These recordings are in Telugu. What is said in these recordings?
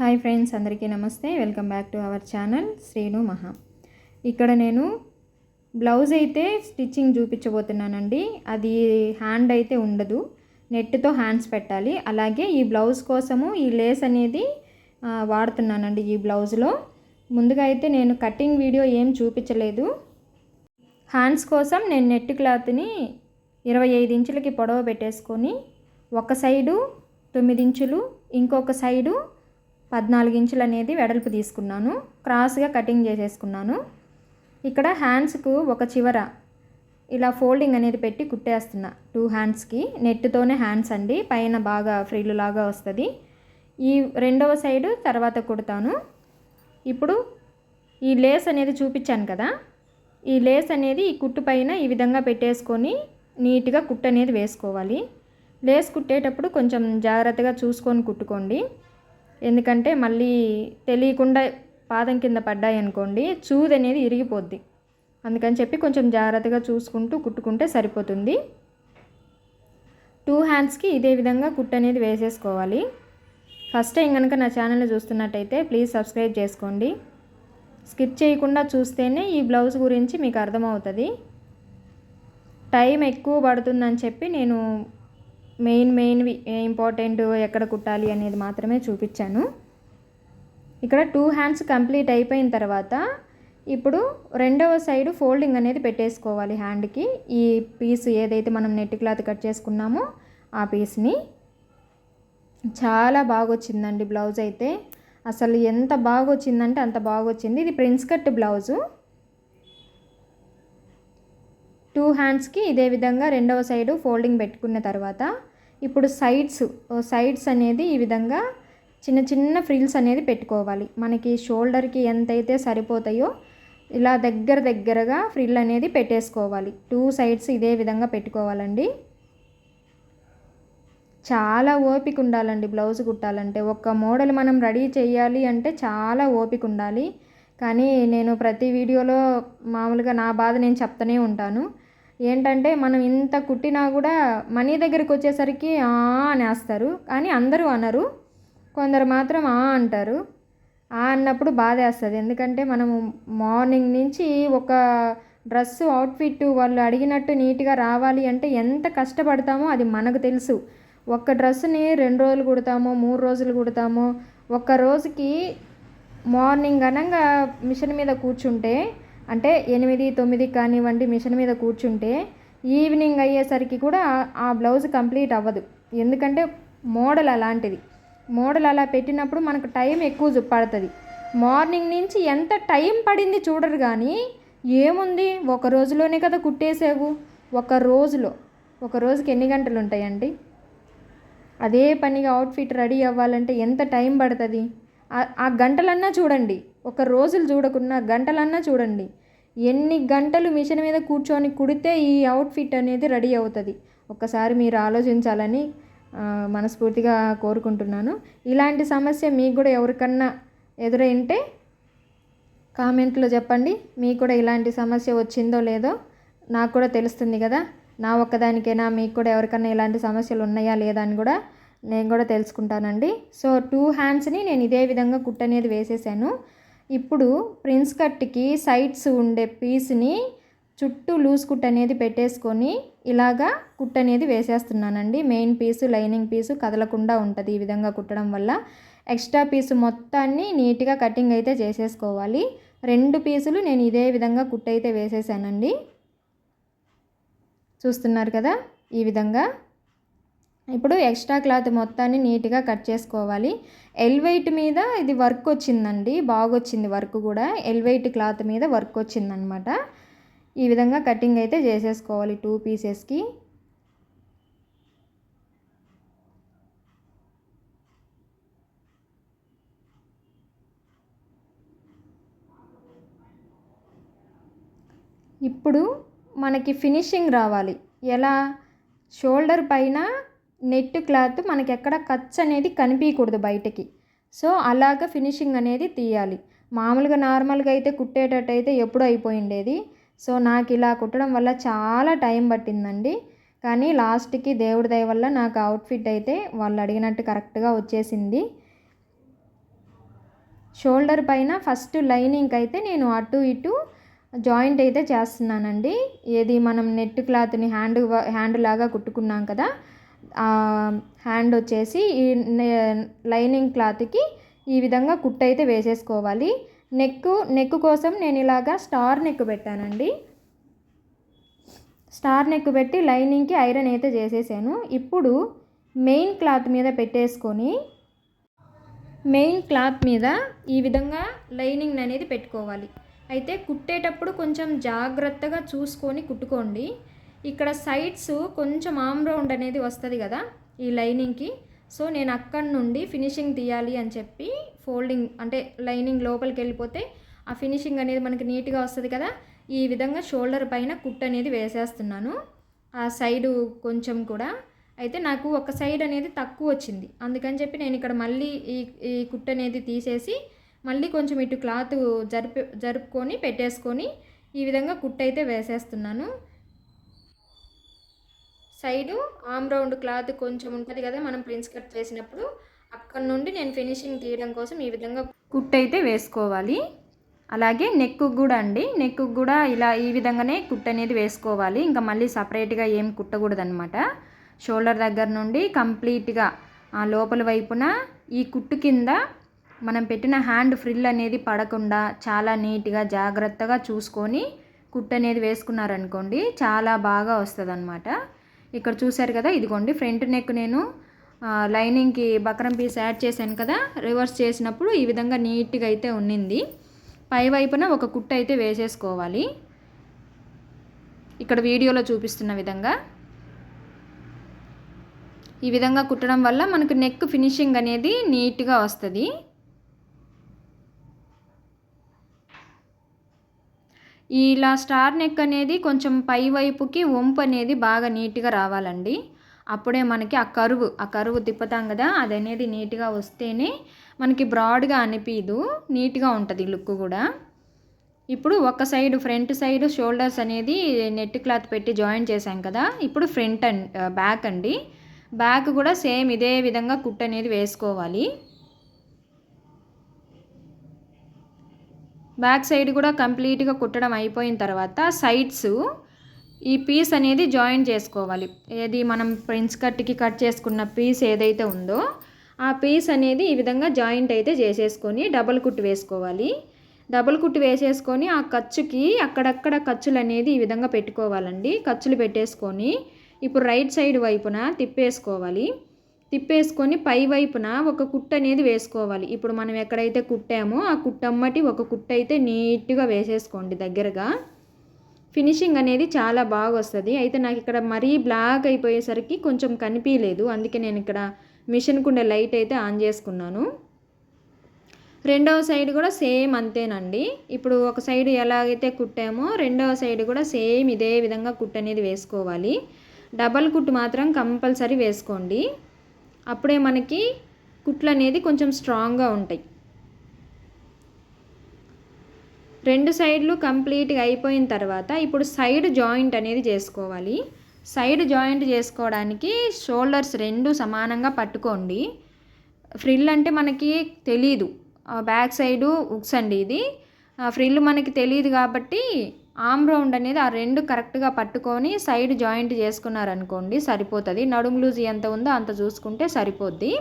హాయ్ ఫ్రెండ్స్ అందరికీ నమస్తే. Welcome back to our channel Sreenu Maha. ఇక్కడ నేను బ్లౌజ్ అయితే స్టిచ్చింగ్ చూపించబోతున్నానండి. అది హ్యాండ్ అయితే ఉండదు. నెట్తో హ్యాండ్స్ పెట్టాలి. అలాగే ఈ బ్లౌజ్ కోసము ఈ లేస్ అనేది వాడుతున్నానండి ఈ బ్లౌజ్లో. ముందుగా అయితే నేను కటింగ్ వీడియో ఏం చూపించలేదు. హ్యాండ్స్ కోసం నేను నెట్ క్లాత్ని ఇరవై ఐదు ఇంచులకి పొడవ పెట్టేసుకొని ఒక సైడు తొమ్మిది ఇంచులు ఇంకొక సైడు పద్నాలుగు ఇంచులు అనేది వెడల్పు తీసుకున్నాను. క్రాస్గా కటింగ్ చేసేసుకున్నాను. ఇక్కడ హ్యాండ్స్కు ఒక చివర ఇలా ఫోల్డింగ్ అనేది పెట్టి కుట్టేస్తున్నా. టూ హ్యాండ్స్కి నెట్తోనే హ్యాండ్స్ అండి. పైన బాగా ఫ్రిల్ లాగా వస్తుంది. ఈ రెండవ సైడు తర్వాత కుడతాను. ఇప్పుడు ఈ లేస్ అనేది చూపించాను కదా. ఈ లేస్ అనేది ఈ కుట్టు పైన ఈ విధంగా పెట్టేసుకొని నీట్గా కుట్టు అనేది వేసుకోవాలి. లేస్ కుట్టేటప్పుడు కొంచెం జాగ్రత్తగా చూసుకొని కుట్టుకోండి. ఎందుకంటే మళ్ళీ తెలియకుండా పాదం కింద పడ్డాయి అనుకోండి చూది అనేది ఇరిగిపోద్ది. అందుకని చెప్పి కొంచెం జాగ్రత్తగా చూసుకుంటూ కుట్టుకుంటే సరిపోతుంది. టూ హ్యాండ్స్కి ఇదే విధంగా కుట్టు అనేది వేసేసుకోవాలి. ఫస్ట్ టైం కనుక నా ఛానల్ని చూస్తున్నట్టయితే ప్లీజ్ సబ్స్క్రైబ్ చేసుకోండి. స్కిప్ చేయకుండా చూస్తేనే ఈ బ్లౌజ్ గురించి మీకు అర్థమవుతుంది. టైం ఎక్కువ పడుతుందని చెప్పి నేను మెయిన్ మెయిన్వి ఇంపార్టెంట్ ఎక్కడ కుట్టాలి అనేది మాత్రమే చూపించాను. ఇక్కడ టూ హ్యాండ్స్ కంప్లీట్ అయిపోయిన తర్వాత ఇప్పుడు రెండవ సైడు ఫోల్డింగ్ అనేది పెట్టేసుకోవాలి హ్యాండ్కి. ఈ పీస్ ఏదైతే మనం నెట్ క్లాత్ కట్ చేసుకున్నామో ఆ పీస్ని. చాలా బాగా వచ్చిందండి బ్లౌజ్ అయితే. అసలు ఎంత బాగా వచ్చిందంటే అంత బాగా వచ్చింది ఇది ప్రిన్స్ కట్ బ్లౌజు. టూ హ్యాండ్స్కి ఇదే విధంగా రెండవ సైడు ఫోల్డింగ్ పెట్టుకున్న తర్వాత ఇప్పుడు సైడ్స్ సైడ్స్ అనేది ఈ విధంగా చిన్న చిన్న ఫ్రిల్స్ అనేది పెట్టుకోవాలి. మనకి షోల్డర్కి ఎంతైతే సరిపోతాయో ఇలా దగ్గర దగ్గరగా ఫ్రిల్ అనేది పెట్టేసుకోవాలి. టూ సైడ్స్ ఇదే విధంగా పెట్టుకోవాలండి. చాలా ఓపిక ఉండాలండి బ్లౌజ్ కుట్టాలంటే. ఒక్క మోడల్ మనం రెడీ చేయాలి అంటే చాలా ఓపిక ఉండాలి. కానీ నేను ప్రతి వీడియోలో మామూలుగా నా బాధ నేను చెప్తూనే ఉంటాను. ఏంటంటే మనం ఇంత కుట్టినా కూడా మనీ దగ్గరికి వచ్చేసరికి ఆ అనేస్తారు కానీ అందరూ అనరు. కొందరు మాత్రం ఆ అంటారు. ఆ అన్నప్పుడు బాధేస్తుంది ఎందుకంటే మనము మార్నింగ్ నుంచి ఒక డ్రెస్సు అవుట్ఫిట్ వాళ్ళు అడిగినట్టు నీట్గా రావాలి అంటే ఎంత కష్టపడతామో అది మనకు తెలుసు. ఒక్క డ్రెస్సుని రెండు రోజులు కుడతామో మూడు రోజులు కుడతామో ఒక్క రోజుకి మార్నింగ్ అనగా మిషన్ మీద కూర్చుంటే అంటే ఎనిమిది తొమ్మిది కానివ్వండి మిషన్ మీద కూర్చుంటే ఈవినింగ్ అయ్యేసరికి కూడా ఆ- బ్లౌజ్ కంప్లీట్ అవ్వదు. ఎందుకంటే మోడల్ అలాంటిది. మోడల్ అలా పెట్టినప్పుడు మనకు టైం ఎక్కువ పడుతుంది. మార్నింగ్ నుంచి ఎంత టైం పడింది చూడరు కానీ ఏముంది? ఒక రోజులోనే కదా కుట్టేసావు ఒక రోజులో. ఒక రోజుకి ఎన్ని గంటలు ఉంటాయండి? అదే పనిగా అవుట్ఫిట్ రెడీ అవ్వాలంటే ఎంత టైం పడుతుంది? ఆ గంటలన్నా చూడండి. ఒక రోజులు చూడకున్నా గంటలన్నా చూడండి. ఎన్ని గంటలు మిషన్ మీద కూర్చొని కుడితే ఈ అవుట్ఫిట్ అనేది రెడీ అవుతుంది. ఒక్కసారి మీరు ఆలోచించాలని మనస్ఫూర్తిగా కోరుకుంటున్నాను. ఇలాంటి సమస్య మీకు కూడా ఎవరికన్నా ఎదురైంటే కామెంట్లో చెప్పండి. మీకు కూడా ఇలాంటి సమస్య వచ్చిందో లేదో నాకు కూడా తెలుస్తుంది కదా. నా ఒక్కదానికైనా? మీకు కూడా ఎవరికైనా ఇలాంటి సమస్యలు ఉన్నాయా లేదా అని కూడా నేను కూడా తెలుసుకుంటానండి. సో టూ హ్యాండ్స్ని నేను ఇదే విధంగా కుట్ అనేది వేసేసాను. ఇప్పుడు ప్రిన్స్ కట్కి సైడ్స్ ఉండే పీస్ని చుట్టూ లూజ్ కుట్ అనేది పెట్టేసుకొని ఇలాగా కుట్ అనేది వేసేస్తున్నానండి. మెయిన్ పీసు లైనింగ్ పీసు కదలకుండా ఉంటుంది ఈ విధంగా కుట్టడం వల్ల. ఎక్స్ట్రా పీసు మొత్తాన్ని నీట్గా కటింగ్ అయితే చేసేసుకోవాలి. రెండు పీసులు నేను ఇదే విధంగా కుట్ అయితే వేసేసానండి. చూస్తున్నారు కదా ఈ విధంగా. ఇప్పుడు ఎక్స్ట్రా క్లాత్ మొత్తాన్ని నీట్గా కట్ చేసుకోవాలి. ఎల్వైట్ మీద ఇది వర్క్ వచ్చిందండి బాగొచ్చింది వర్క్ కూడా. ఎల్వైట్ క్లాత్ మీద వర్క్ వచ్చిందనమాట. ఈ విధంగా కటింగ్ అయితే చేసేసుకోవాలి టూ పీసెస్కి ఇప్పుడు మనకి ఫినిషింగ్ రావాలి. ఎలా? షోల్డర్ పైన నెట్ క్లాత్ మనకి ఎక్కడ ఖర్చు అనేది కనిపించకూడదు బయటకి. సో అలాగ ఫినిషింగ్ అనేది తీయాలి. మామూలుగా నార్మల్గా అయితే కుట్టేటట్టు అయితే ఎప్పుడూ అయిపోయిండేది. సో నాకు ఇలా కుట్టడం వల్ల చాలా టైం పట్టిందండి. కానీ లాస్ట్కి దేవుడి దయ వల్ల నాకు అవుట్ఫిట్ అయితే వాళ్ళు అడిగినట్టు కరెక్ట్గా వచ్చేసింది. షోల్డర్ పైన ఫస్ట్ లైనింగ్ అయితే నేను అటు ఇటు జాయింట్ అయితే చేస్తున్నానండి. ఏది మనం నెట్ క్లాత్ని హ్యాండ్ హ్యాండ్ లాగా కుట్టుకున్నాం కదా హ్యాండ్ వచ్చేసి ఈ లైనింగ్ క్లాత్కి ఈ విధంగా కుట్ అయితే వేసేసుకోవాలి. నెక్ నెక్ కోసం నేను ఇలాగా స్టార్ నెక్ పెట్టానండి. స్టార్ నెక్ పెట్టి లైనింగ్కి ఐరన్ అయితే చేసేసాను. ఇప్పుడు మెయిన్ క్లాత్ మీద పెట్టేసుకొని మెయిన్ క్లాత్ మీద ఈ విధంగా లైనింగ్ అనేది పెట్టుకోవాలి. అయితే కుట్టేటప్పుడు కొంచెం జాగ్రత్తగా చూసుకొని కుట్టుకోండి. ఇక్కడ సైడ్స్ కొంచెం ఆమ్ రౌండ్ అనేది వస్తుంది కదా ఈ లైనింగ్కి సో నేను అక్కడి నుండి ఫినిషింగ్ తీయాలి అని చెప్పి ఫోల్డింగ్ అంటే లైనింగ్ లోపలికి వెళ్ళిపోతే ఆ ఫినిషింగ్ అనేది మనకి నీట్గా వస్తుంది కదా ఈ విధంగా షోల్డర్ పైన కుట్ అనేది వేసేస్తున్నాను. ఆ సైడు కొంచెం కూడా. అయితే నాకు ఒక సైడ్ అనేది తక్కువ వచ్చింది. అందుకని చెప్పి నేను ఇక్కడ మళ్ళీ ఈ ఈ కుట్ అనేది తీసేసి మళ్ళీ కొంచెం ఇటు క్లాత్ జరుపు జరుపుకొని పెట్టేసుకొని ఈ విధంగా కుట్ అయితే వేసేస్తున్నాను. సైడు ఆమ్ రౌండ్ క్లాత్ కొంచెం ఉంటుంది కదా మనం ప్రిన్స్ కట్ చేసినప్పుడు అక్కడ నుండి నేను ఫినిషింగ్ తీయడం కోసం ఈ విధంగా కుట్ అయితే వేసుకోవాలి. అలాగే నెక్కు కూడా అండి నెక్కు కూడా ఇలా ఈ విధంగానే కుట్ అనేది వేసుకోవాలి. ఇంకా మళ్ళీ సపరేట్గా ఏం కుట్టకూడదనమాట షోల్డర్ దగ్గర నుండి కంప్లీట్గా ఆ లోపల వైపున ఈ కుట్టు కింద మనం పెట్టిన హ్యాండ్ ఫ్రిల్ అనేది పడకుండా చాలా నీట్గా జాగ్రత్తగా చూసుకొని కుట్టు అనేది వేసుకున్నారనుకోండి చాలా బాగా వస్తుంది అనమాట ఇక్కడ చూశారు కదా ఇదిగోండి ఫ్రంట్ నెక్ నేను లైనింగ్కి బక్రం పీస్ యాడ్ చేశాను కదా రివర్స్ చేసినప్పుడు ఈ విధంగా నీట్గా అయితే ఉన్నింది. పై వైపున ఒక కుట్టు అయితే వేసేసుకోవాలి. ఇక్కడ వీడియోలో చూపిస్తున్న విధంగా. ఈ విధంగా కుట్టడం వల్ల మనకు నెక్ ఫినిషింగ్ అనేది నీట్గా వస్తుంది. ఇలా స్టార్ నెక్ అనేది కొంచెం పై వైపుకి వంపు అనేది బాగా నీట్గా రావాలండి. అప్పుడే మనకి ఆ కరువు ఆ కరువు తిప్పుతాం కదా అది అనేది నీట్గా వస్తేనే మనకి బ్రాడ్గా అనిపించదు నీట్గా ఉంటుంది లుక్ కూడా. ఇప్పుడు ఒక సైడ్ ఫ్రంట్ సైడ్ షోల్డర్స్ అనేది నెట్ క్లాత్ పెట్టి జాయిన్ చేశాం కదా ఇప్పుడు ఫ్రంట్ అండ్ బ్యాక్ అండి. బ్యాక్ కూడా సేమ్ ఇదే విధంగా కుట్ అనేది వేసుకోవాలి. బ్యాక్ సైడ్ కూడా కంప్లీట్గా కుట్టడం అయిపోయిన తర్వాత సైడ్స్ ఈ పీస్ అనేది జాయిన్ చేసుకోవాలి. ఏది మనం ప్రిన్స్ కట్కి కట్ చేసుకున్న పీస్ ఏదైతే ఉందో ఆ పీస్ అనేది ఈ విధంగా జాయింట్ అయితే చేసేసుకొని డబల్ కుట్టు వేసుకోవాలి. డబుల్ కుట్టు వేసేసుకొని ఆ ఖర్చుకి అక్కడక్కడ ఖర్చులు అనేది ఈ విధంగా పెట్టుకోవాలండి. ఖర్చులు పెట్టేసుకొని ఇప్పుడు రైట్ సైడ్ వైపున తిప్పేసుకోవాలి. తిప్పేసుకొని పై వైపున ఒక కుట్ట అనేది వేసుకోవాలి. ఇప్పుడు మనం ఎక్కడైతే కుట్టామో ఆ కుట్టమ్మటి ఒక కుట్ట అయితే నీట్గా వేసేసుకోండి దగ్గరగా. ఫినిషింగ్ అనేది చాలా బాగా వస్తుంది. అయితే నాకు ఇక్కడ మరీ బ్లాక్ అయిపోయేసరికి కొంచెం కనిపించలేదు అందుకే నేను ఇక్కడ మిషన్ కుండే లైట్ అయితే ఆన్ చేసుకున్నాను. రెండవ సైడ్ కూడా సేమ్ అంతేనండి. ఇప్పుడు ఒక సైడ్ ఎలాగైతే కుట్టామో రెండవ సైడ్ కూడా సేమ్ ఇదే విధంగా కుట్టు అనేది వేసుకోవాలి. డబల్ కుట్టు మాత్రం కంపల్సరీ వేసుకోండి. అప్పుడే మనకి కుట్లు అనేది కొంచెం స్ట్రాంగ్గా ఉంటాయి. రెండు సైడ్లు కంప్లీట్గా అయిపోయిన తర్వాత ఇప్పుడు సైడ్ జాయింట్ అనేది చేసుకోవాలి. సైడ్ జాయింట్ చేసుకోవడానికి షోల్డర్స్ రెండు సమానంగా పట్టుకోండి. ఫ్రిల్ అంటే మనకి తెలీదు. బ్యాక్ సైడు ఉక్స్ అండి ఇది. ఫ్రిల్ మనకి తెలియదు కాబట్టి ఆమ్ రౌండ్ అనేది ఆ రెండు కరెక్ట్గా పట్టుకొని సైడ్ జాయింట్ చేసుకున్నారనుకోండి సరిపోతుంది. నడుము లూజ్ ఎంత ఉందో అంత చూసుకుంటే సరిపోద్ది.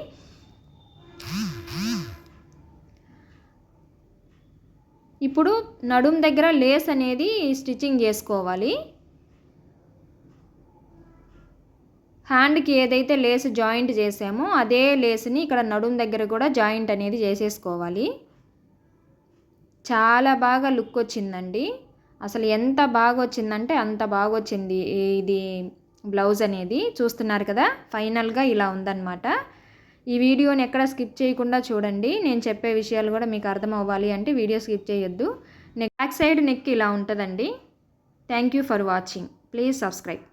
ఇప్పుడు నడుం దగ్గర లేస్ అనేది స్టిచ్చింగ్ చేసుకోవాలి. హ్యాండ్కి ఏదైతే లేస్ జాయింట్ చేసామో అదే లేస్ని ఇక్కడ నడుం దగ్గర కూడా జాయింట్ అనేది చేసేసుకోవాలి. చాలా బాగా లుక్ వచ్చిందండి. అసలు ఎంత బాగా వచ్చిందంటే అంత బాగా వచ్చింది ఇది బ్లౌజ్ అనేది. చూస్తున్నారు కదా ఫైనల్గా ఇలా ఉందన్నమాట. ఈ వీడియోని ఎక్కడ స్కిప్ చేయకుండా చూడండి. నేను చెప్పే విషయాలు కూడా మీకు అర్థం అవ్వాలి అంటే వీడియో స్కిప్ చేయొద్దు. నెక్ బ్యాక్ సైడ్ నెక్ ఇలా ఉంటుందండి. Thank you for watching. Please subscribe.